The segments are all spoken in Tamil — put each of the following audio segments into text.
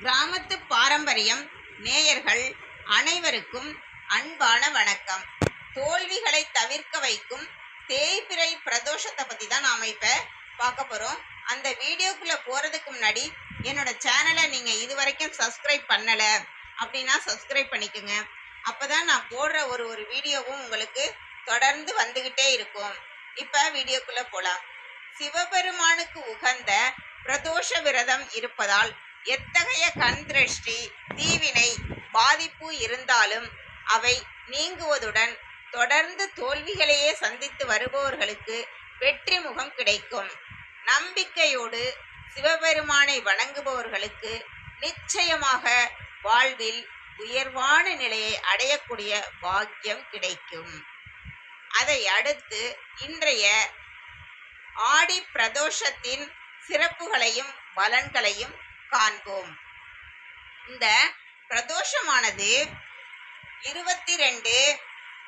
கிராமத்து பாரம்பரியம் நேயர்கள் அனைவருக்கும் அன்பான வணக்கம். தோல்விகளை தவிர்க்க வைக்கும் தேய்பிறை பிரதோஷத்தை பற்றி தான் நாம் இப்போ பார்க்க போகிறோம் அந்த வீடியோக்குள்ளே போகிறதுக்கு முன்னாடி என்னோட சேனலை நீங்கள் இது வரைக்கும் சப்ஸ்கிரைப் பண்ணலை அப்படின்னா சப்ஸ்கிரைப் பண்ணிக்கோங்க. அப்போ தான் நான் போடுற ஒரு ஒரு வீடியோவும் உங்களுக்கு தொடர்ந்து வந்துக்கிட்டே இருக்கும். இப்போ வீடியோக்குள்ளே போகலாம் சிவபெருமானுக்கு உகந்த பிரதோஷ விரதம் இருப்பதால் எத்தகைய கண் திருஷ்டி தீவினை பாதிப்பு இருந்தாலும் அவை நீங்குவதுடன் தொடர்ந்து தோல்விகளையே சந்தித்து வருபவர்களுக்கு வெற்றி முகம் கிடைக்கும். நம்பிக்கையோடு சிவபெருமானை வணங்குபவர்களுக்கு நிச்சயமாக வாழ்வில் உயர்வான நிலையை அடையக்கூடிய பாக்கியம் கிடைக்கும். அதை அடுத்து இன்றைய ஆடி பிரதோஷத்தின் சிறப்புகளையும் பலன்களையும் காண்போம். இந்த பிரதோஷமானது இருபத்தி ரெண்டு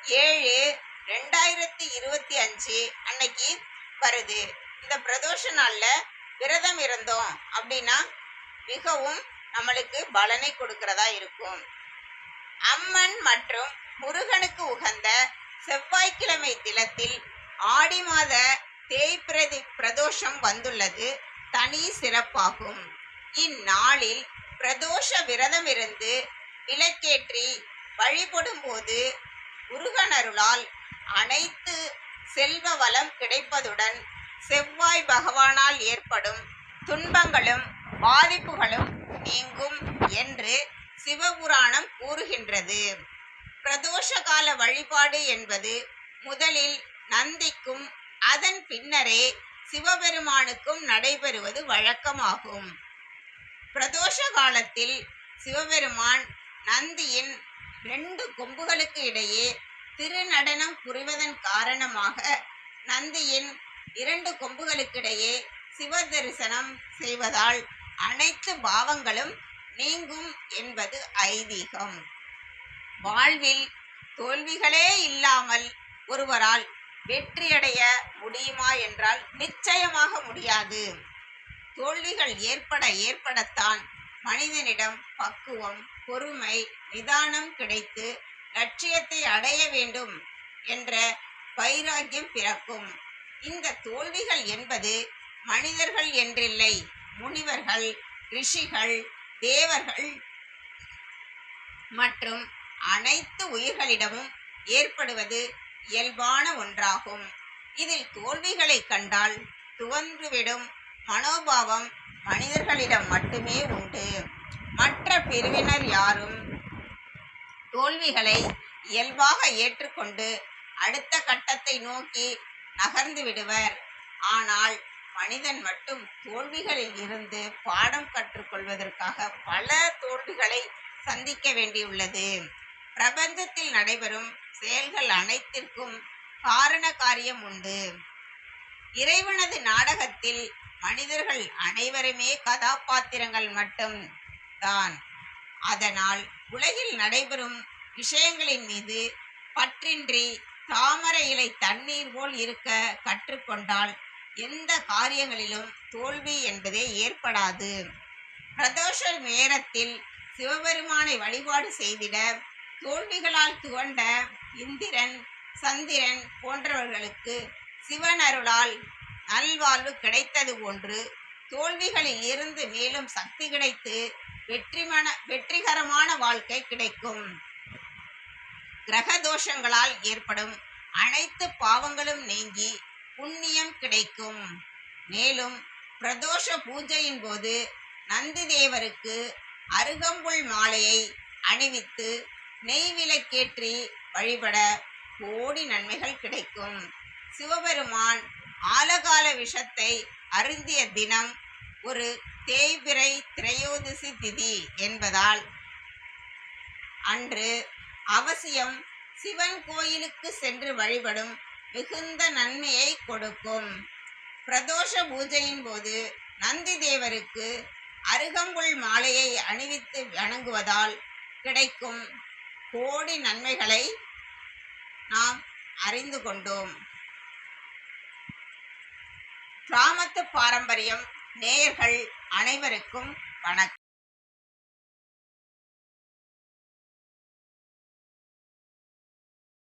ஏழு ரெண்டாயிரத்தி இருபத்தி அஞ்சு அன்னைக்கு வருது. இந்த பிரதோஷ நாளில் விரதம் இருந்தோம் அப்படின்னா மிகவும் நம்மளுக்கு பலனை கொடுக்கிறதா இருக்கும். அம்மன் மற்றும் முருகனுக்கு உகந்த செவ்வாய்க்கிழமை தினத்தில் ஆடி மாத தேய்பிரதி பிரதோஷம் வந்துள்ளது. தனி சிறப்பாகும். இந்நாளில் பிரதோஷ விரதம் இருந்து விளக்கேற்றி வழிபடும் போது முருகனருளால் அனைத்து செல்வ வளம் கிடைப்பதுடன் செவ்வாய் பகவானால் ஏற்படும் துன்பங்களும் பாதிப்புகளும் நீங்கும் என்று சிவபுராணம் கூறுகின்றது. பிரதோஷ கால வழிபாடு என்பது முதலில் நந்திக்கும் அதன் பின்னரே சிவபெருமானுக்கும் நடைபெறுவது வழக்கமாகும். பிரதோஷ காலத்தில் சிவபெருமான் நந்தியின் ரெண்டு கொம்புகளுக்கு இடையே திருநடனம் புரிவதன் காரணமாக நந்தியின் இரண்டு கொம்புகளுக்கிடையே சிவ தரிசனம் செய்வதால் அனைத்து பாவங்களும் நீங்கும் என்பது ஐதீகம். வாழ்வில் தோல்விகளே இல்லாமல் ஒருவரால் வெற்றியடைய முடியுமா என்றால் நிச்சயமாக முடியாது. தோல்விகள் ஏற்பட ஏற்படத்தான் மனிதனிடம் பக்குவம் பொறுமை நிதானம் கிடைத்து லட்சியத்தை அடைய வேண்டும் என்ற வைராக்கியம் பிறக்கும். இந்த தோல்விகள் என்பது மனிதர்கள் என்றில்லை முனிவர்கள் ரிஷிகள் தேவர்கள் மற்றும் அனைத்து உயிர்களிடமும் ஏற்படுவது இயல்பான ஒன்றாகும். இதில் தோல்விகளை கண்டால் துவன்றுவிடும் மனோபாவம் மனிதர்களிடம் மட்டுமே உண்டு. மற்ற பிரிவினர் யாரும் தோல்விகளை இயல்பாக ஏற்றுக்கொண்டு அடுத்த கட்டத்தை நோக்கி நகர்ந்து விடுவர். ஆனால் மனிதன் மட்டும் தோல்விகளில் இருந்து பாடம் கற்றுக்கொள்வதற்காக பல தோல்விகளை சந்திக்க வேண்டியுள்ளது. பிரபஞ்சத்தில் நடைபெறும் செயல்கள் அனைத்திற்கும் காரண காரியம் உண்டு. இறைவனது நாடகத்தில் மனிதர்கள் அனைவருமே கதாபாத்திரங்கள் மட்டும் தான். அதனால் உலகில் நடைபெறும் விஷயங்களின் மீது பற்றின்றி தாமரை இலை தண்ணீர் போல் இருக்க கற்றுக்கொண்டால் எந்த காரியங்களிலும் தோல்வி என்பதே ஏற்படாது. பிரதோஷ நேரத்தில் சிவபெருமானை வழிபாடு செய்திட தோல்விகளால் துவண்ட இந்திரன் சந்திரன் போன்றவர்களுக்கு சிவன் அருளால் நல்வாழ்வு கிடைத்தது போன்று தோல்விகளில் இருந்து மேலும் சக்தி கிடைத்து வெற்றிமன வெற்றிகரமான வாழ்க்கை கிடைக்கும். கிரக தோஷங்களால் ஏற்படும் அனைத்து பாவங்களும் நீங்கி புண்ணியம் கிடைக்கும். மேலும் பிரதோஷ பூஜையின் போது நந்தி தேவருக்கு அருகம்புல் மாலையை அணிவித்து நெய் விளக்கேற்றி வழிபட கோடி நன்மைகள் கிடைக்கும். சிவபெருமான் ஆலகால விஷத்தை அருந்திய தினம் ஒரு தேய்பிரை திரையோதசி திதி என்பதால் அன்று அவசியம் சிவன் கோயிலுக்கு சென்று வழிபடும் மிகுந்த நன்மையை கொடுக்கும். பிரதோஷ பூஜையின் போது நந்தி தேவருக்கு அருகம்புல் மாலையை அணிவித்து வணங்குவதால் கிடைக்கும் கோடி நன்மைகளை நாம் அறிந்து கொண்டோம். கிராமத்து பாரம்பரியம் நேயர்கள் அனைவருக்கும் வணக்கம்.